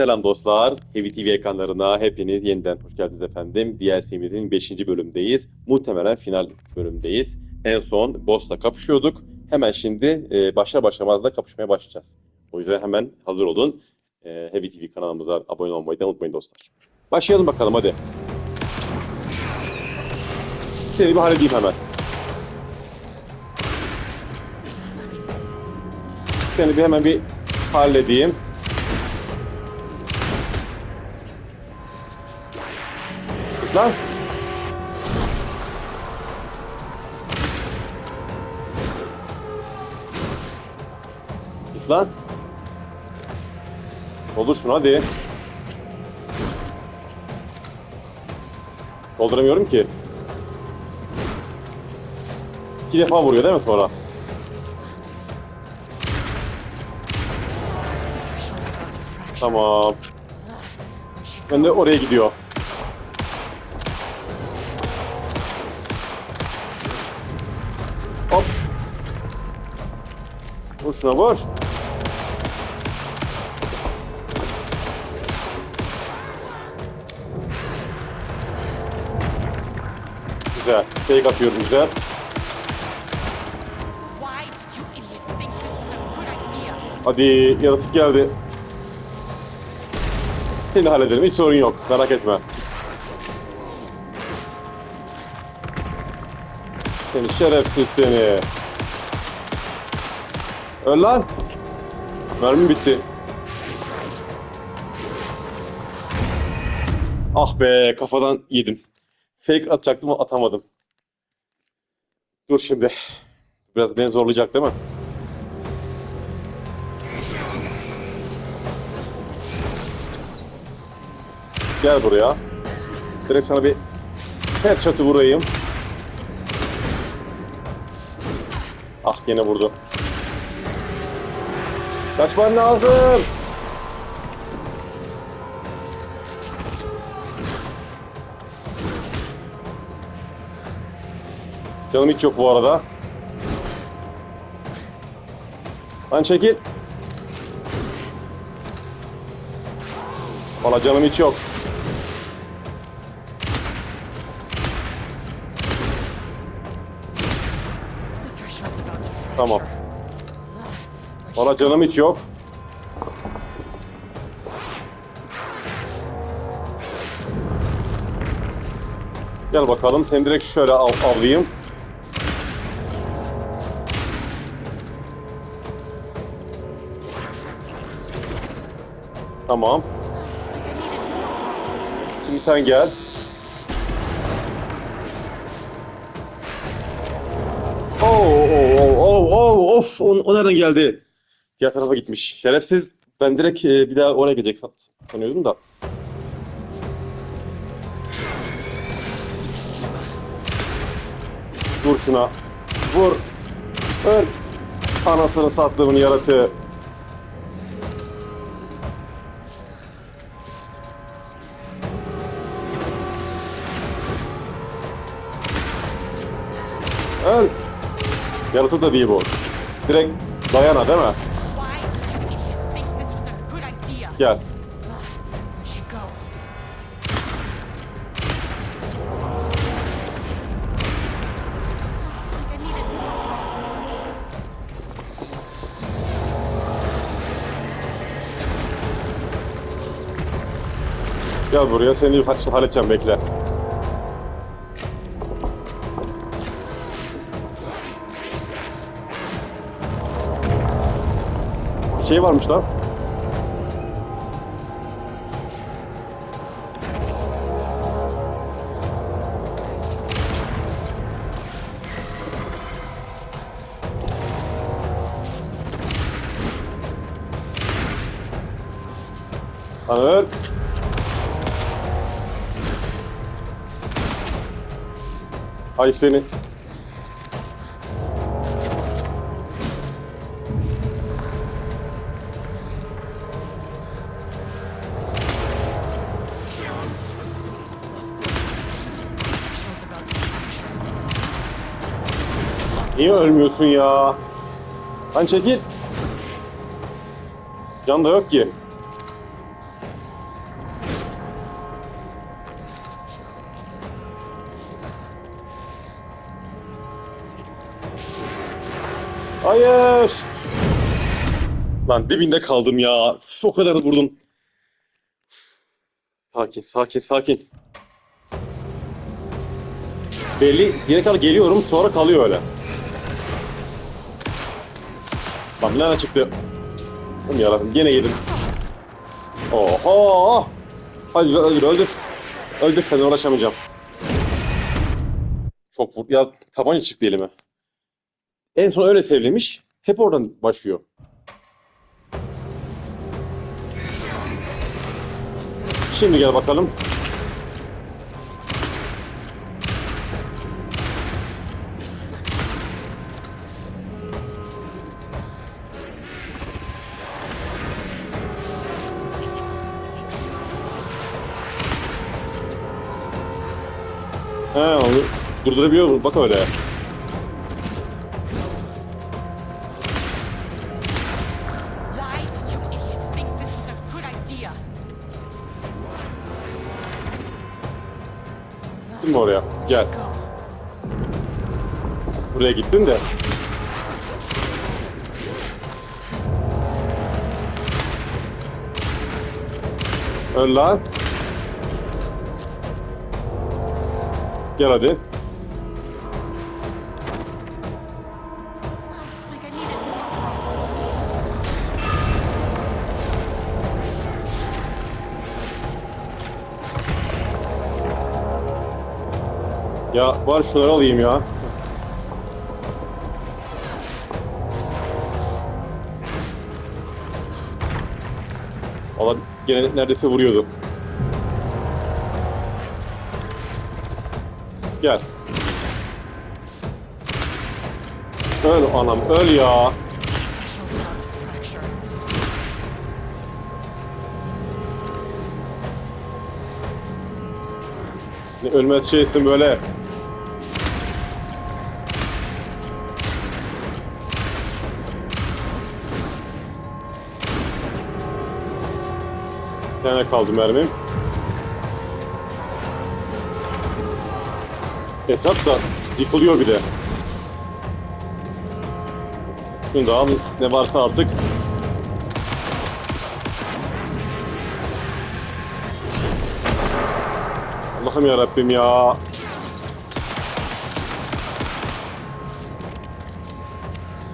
Selam dostlar. Heavy TV ekranlarına hepiniz yeniden hoş geldiniz efendim. DLC'mizin 5. bölümdeyiz. Muhtemelen final bölümdeyiz. En son boss'la kapışıyorduk. Hemen şimdi e, başlar başlamaz da kapışmaya başlayacağız. O yüzden hemen hazır olun. E, Heavy TV kanalımıza abone olmayı da unutmayın dostlar. Başlayalım bakalım hadi. Seni bir halledeyim hemen. Seni bir hemen bir halledeyim. Lan. Git lan. Doldur şunu hadi. Dolduramıyorum ki. İki defa vuruyor değil mi sonra? Tamam. Ben de oraya gidiyor. Vur vur. Güzel. Fake atıyorum güzel. Hadi yaratık geldi. Seni hallederim. Hiç sorun yok. Merak etme. Seni şerefsiz seni. Öl lan. Mermi bitti. Ah be kafadan yedim. Fake atacaktım ama atamadım. Dur şimdi. Biraz beni zorlayacak değil mi? Gel buraya. Direkt sana bir headshot'ı vurayım. Ah yine vurdu. Kaçman lazım. Canım hiç yok bu arada. Lan çekil. Valla canım hiç yok. Tamam. Valla canım hiç yok. Gel bakalım. Seni direkt şöyle av avlayayım. Tamam. Şimdi sen gel. Oo, oo, oo, oo, of, o, o nereden geldi? Diğer tarafa gitmiş. Şerefsiz. Ben direkt e, bir daha oraya gelecek san- sanıyordum da. Vur şuna. Vur. Öl. Anasını sattığımın yaratığı. Öl. Yaratık da değil bu. Direkt dayana değil mi? Problems. Gel buraya seni ha- halledeceğim bekle. Bir şey varmış lan. Anır. Ay seni. Niye ölmüyorsun ya? Lan çekil. Can da yok ki. Hayır. Lan dibinde kaldım ya. Üf, o kadar da vurdum. Sakin, sakin, sakin. Belli, yine kadar geliyorum sonra kalıyor öyle. Lan nereden çıktı? Oğlum yarabbim gene yedim. Oho! Hadi öldür, öldür. Öldür seni uğraşamayacağım. Çok vur... Ya tabanca çıktı elime. En son öyle sevlemiş. Hep oradan başlıyor. Şimdi gel bakalım. He onu durdurabiliyor mu? Bak öyle. Gittin mi oraya? Gel. Buraya gittin de. Öl lan. Gel hadi. Ya var şunları alayım ya. Valla gene neredeyse vuruyordu. Gel. Öl anam öl ya. Ölmez şeysin böyle. Bir tane kaldı mermim. Hesap da yıkılıyor bir de. Şunu da al ne varsa artık. Allah'ım ya Rabbim ya.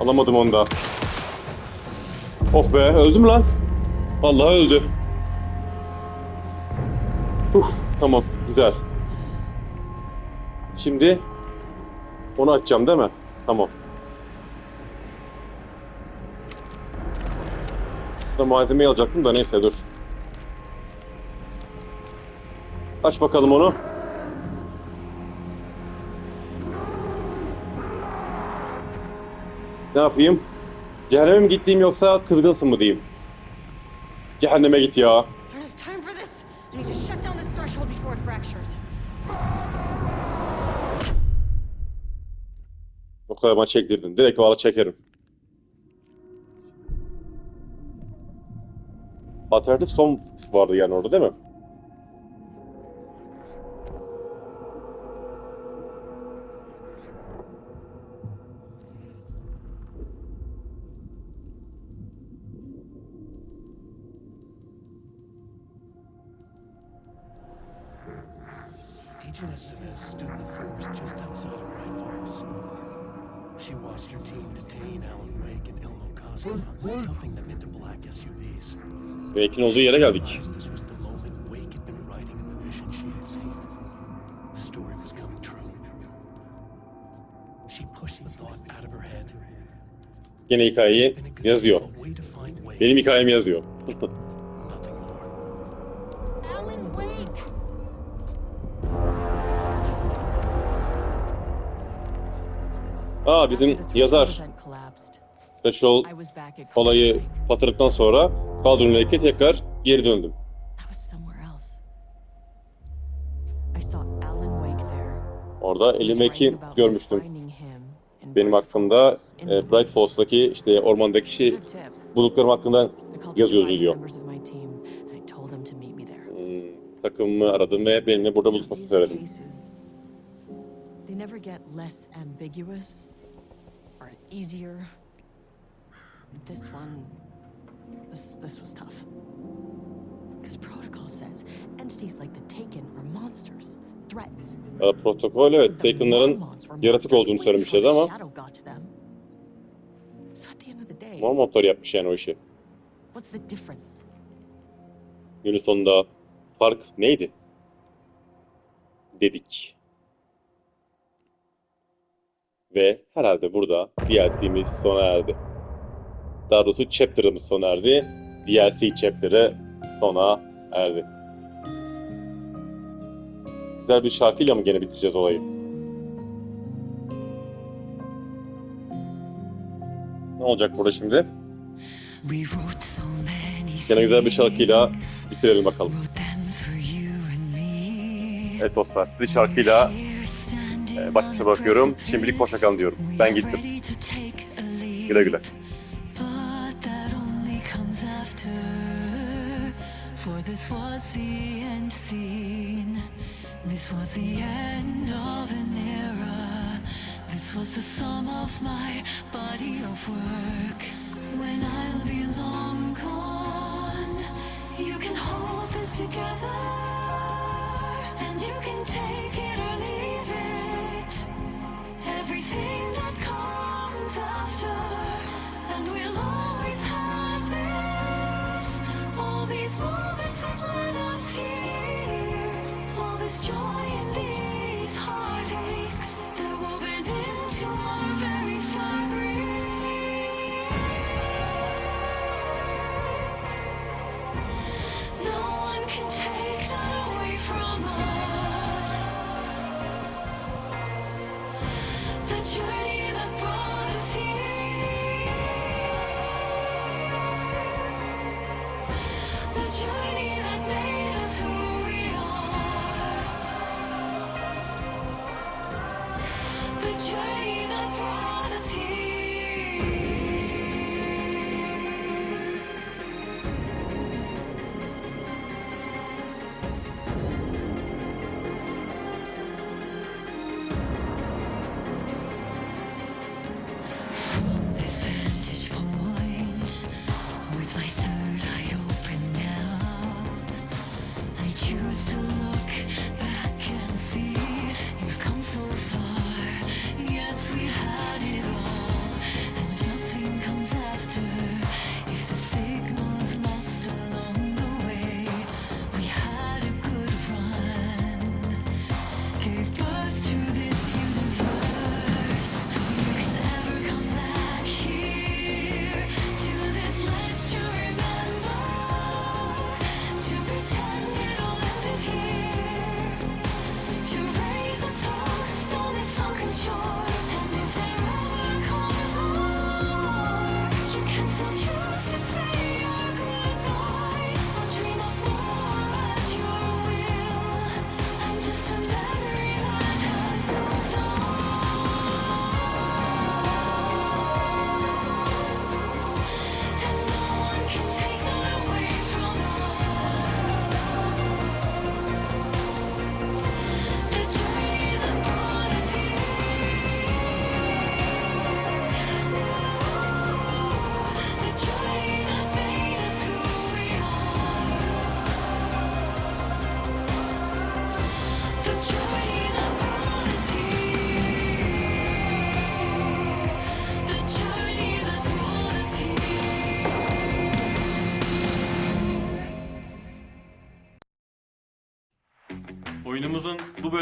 Alamadım onu da. Oh be öldü mü lan? Vallahi öldü. Tamam güzel. Şimdi onu açacağım değil mi? Tamam. Sıra malzemeyi alacaktım da neyse dur. Aç bakalım onu. Ne yapayım? Cehenneme mi gittiğim yoksa kızgınsın mı diyeyim? Cehenneme git ya. Before it fractures. O kadar bana çektirdin. Direkt valla çekerim. Alternatif son vardı yani orada değil mi? Agent Estevez stood in the forest just outside of Bright Falls. She watched her team detain Alan Wake and Ilmo Koska, stuffing them into black SUVs. Wake'in olduğu yere geldik. This was the moment Wake had been writing in the vision she had seen. The story was coming true. She pushed the thought out of her head. Gene hikayeyi yazıyor. Benim hikayemi yazıyor. Aa bizim yazar Threshold olayı patladıktan sonra Cauldron Lake'e tekrar geri döndüm. Orada about görmüştüm. Benim hakkımda e, Bright Falls'taki işte ormandaki şey bulduklarım hakkında I called the yazıyor surviving diyor. Hmm, takımımı aradım ve benimle burada buluşmasını söyledim. cases, they never get less ambiguous or easier this one, this this was tough. Because protocol says entities like the Taken are monsters, threats. Ya, protokol evet Taken'ların yaratık olduğunu söylemişlerdi ama day, Mormontlar yapmış yani o işi. what's the difference? Günün sonunda fark neydi? Dedik. Ve herhalde burada DLC'miz sona erdi. Daha doğrusu chapter'ımız sona erdi. DLC chapter'ı sona erdi. Güzel bir şarkıyla mı gene bitireceğiz olayı? Ne olacak burada şimdi? Gene güzel bir şarkıyla bitirelim bakalım. Evet dostlar sizi şarkıyla baş başa bırakıyorum. Şimdilik hoşça kalın diyorum. Ben gittim. Güle güle. For this was the end scene. This was the end of an era. This was the sum of my body of work. When I'll be long gone, you can hold this together. And you can take it or leave The journey that made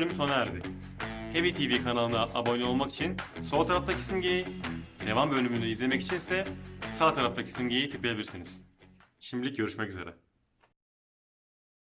bölümü sona erdi. Heavy TV kanalına abone olmak için sol taraftaki simgeyi, devam bölümünü izlemek için ise sağ taraftaki simgeyi tıklayabilirsiniz. Şimdilik görüşmek üzere.